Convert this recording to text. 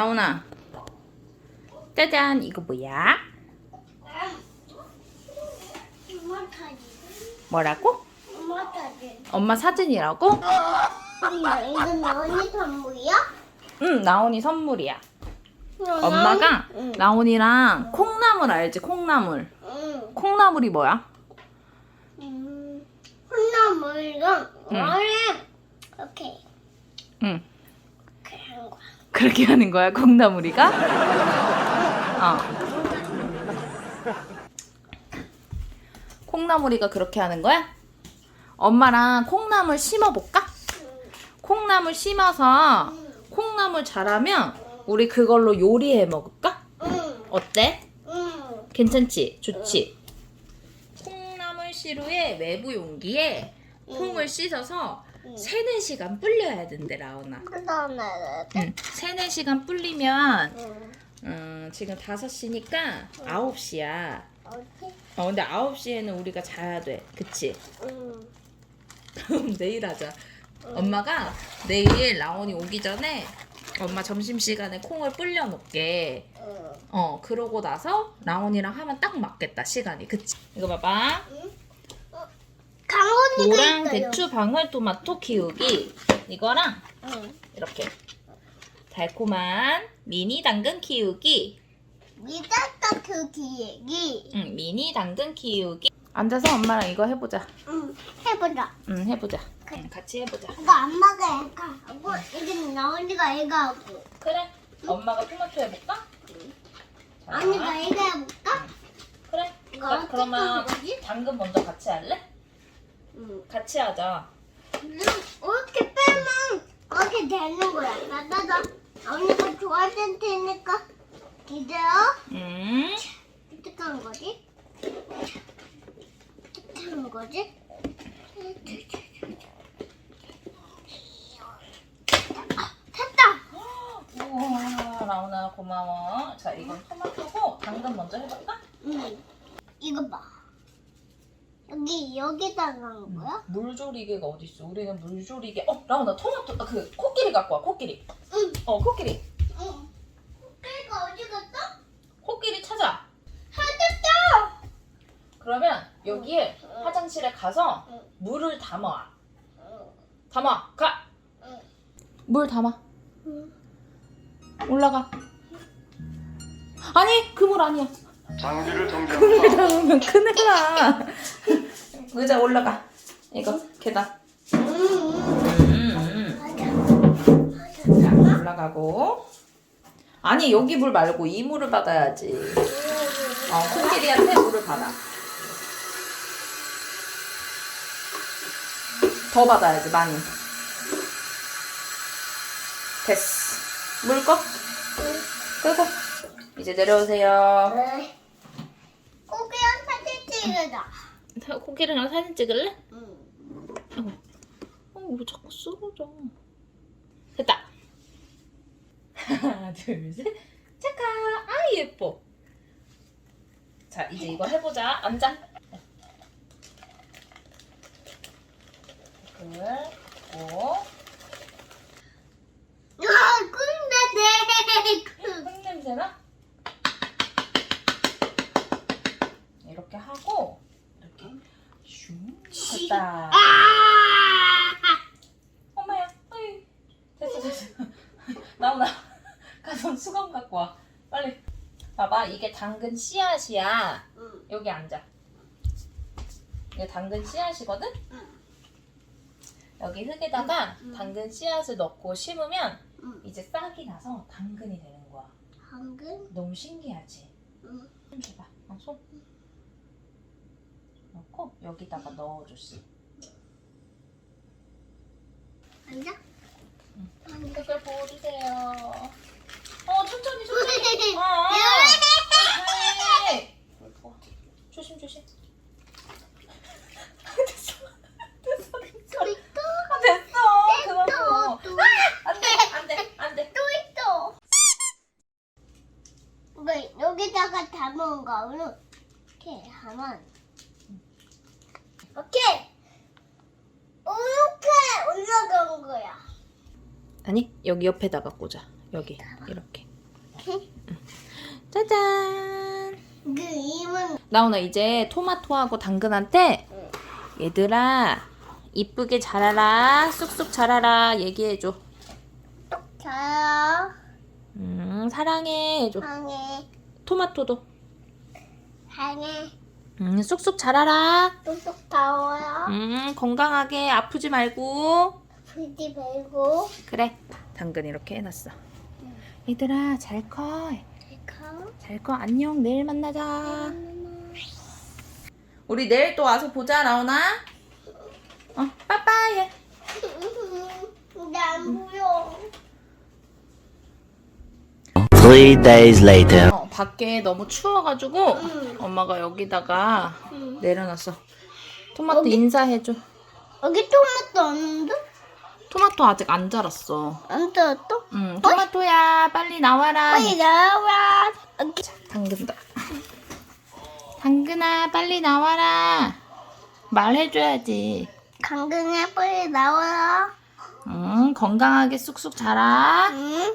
라온아. 짜잔, 이거 뭐야? 엄마 사진. 뭐라고? 엄마 사진. 엄마 사진이라고? 이건 언니 선물이야? 응, 라온이 선물이야. 엄마가 응. 라온이랑 콩나물 알지? 콩나물. 응. 콩나물이 뭐야? 음. 콩나물이랑 응. 이렇게 응. 그런 거야. 그렇게 하는 거야, 콩나물이가? 어. 콩나물이가 그렇게 하는 거야? 엄마랑 콩나물 심어볼까? 콩나물 심어서 콩나물 자라면 우리 그걸로 요리해 먹을까? 응. 어때? 응. 괜찮지? 좋지? 콩나물 시루의 외부 용기에 콩을 씻어서 응. 3, 4시간 불려야 된대, 라온아. 그 다음에 응. 3, 4시간 불리면 응. 음, 지금 5시니까 9시야. 어디? 어, 근데 9시에는 우리가 자야 돼. 그치? 응. 그럼 내일 하자. 엄마가 내일 라온이 오기 전에 엄마 점심시간에 콩을 불려 놓게. 응. 어, 그러고 나서 라온이랑 하면 딱 맞겠다, 시간이. 그치? 이거 봐봐. 강 있어요. 대추 방울토마토 키우기. 이거랑 응. 이렇게. 달콤한 미니 당근 키우기. 그 기획이. 응, 미니 당근 키우기. 앉아서 엄마랑 이거 해보자. 응. 해보자. 응, 해보자. 응, 같이 해보자. 이거 엄마가 애가 하고 이건 나언니가 애가 하고 그래. 엄마가 토마토 해볼까? 자, 언니가 애가 해볼까? 그래. 이거 자, 어떻게 그러면 하는 거지? 당근 먼저 같이 할래? 응. 같이 하자. 이렇게 빼면 이렇게 되는 거야. 나나나 언니가 좋아할 테니까 기대요. 음. 어떻게 하는 거지? 어떻게 하는 거지? 아, 됐다. 우와, 라온아 고마워. 자, 이건 토마토고 당근 먼저 해볼까? 응. 이거 봐. 여기 여기다가 한 거야? 물조리개가 어디 있어? 우리는 물조리개. 어, 라온아 토마토 아, 그 코끼리 갖고 와. 코끼리. 응. 어, 코끼리. 응. 코끼리가 어디 갔어? 코끼리 찾아. 찾았다. 그러면 여기에 응. 화장실에 가서 응. 물을 담아. 응. 담아. 가. 응. 물 담아. 응. 올라가. 아니, 그 물 아니야. 장비를 물 정지합니다. 담으면 큰일 나. 의자 올라가. 이거 계단. 응. 음. 자, 올라가고. 아니 여기 물 말고 이 물을 받아야지. 어, 코끼리한테 물을 받아. 더 받아야지 많이. 됐어. 물 꺼. 끄고. 이제 내려오세요. 네. 고기랑 사진 찍으자. 코끼리랑 사진 찍을래? 응. 어, 왜 자꾸 쓰러져? 됐다. 하나, 둘, 셋. 차카. 아, 예뻐. 자, 이제 이거 해보자. 앉아. 그리고 아, 근데 내흙 냄새나? 슝 됐다. 아! 엄마야. 어이. 됐어 됐어. 나오나. 가서 수건 갖고 와. 빨리. 봐봐 이게 당근 씨앗이야. 응. 여기 앉아. 이게 당근 씨앗이거든? 응. 여기 흙에다가 응. 당근 씨앗을 넣고 심으면 응. 이제 싹이 나서 당근이 되는 거야. 당근? 너무 신기하지? 응. 손 줘봐. 어, 손. 넣고 여기다가 넣어줬어. 앉아? 색깔 보여주세요. 어, 천천히, 천천히. 어, 어. 네. 어, 조심, 조심. 됐어. 됐어, 됐어. 또 아, 됐어. 그만 또, 둬. 또, 안 돼, 안 돼, 안 돼. 또 있어. 왜 여기다가 담은 거는 이렇게 하면 이렇게 이렇게 올라간 거야. 아니, 여기 옆에다가 꽂아. 여기, 이렇게. 짜잔. 그 이문 나오나 이제 토마토하고 당근한테 얘들아 이쁘게 자라라 쑥쑥 자라라 얘기해줘. 저요. 음 사랑해 해줘. 방에 토마토도 방에 음 쑥쑥 자라라. 뚝뚝 더워요. 음 건강하게 아프지 말고 불지 말고. 그래 당근 이렇게 해놨어. 얘들아 잘 커. 이거. 잘 커. 안녕. 내일 만나자. 우리 내일 또 와서 보자, 라온아. 어, 빠빠이. 해. 나안 보여. Three days later. 어, 밖에 너무 추워가지고 응. 엄마가 여기다가 응. 내려놨어. 토마토 여기? 인사해줘. 여기 토마토 없는데? 토마토 아직 안 자랐어. 안 들었어? 응, 토마토야, 빨리 나와라. 빨리 나와. 여기. 당근다. 당근아, 빨리 나와라. 말해줘야지. 강근아 빨리 나와. 응, 건강하게 쑥쑥 자라. 응?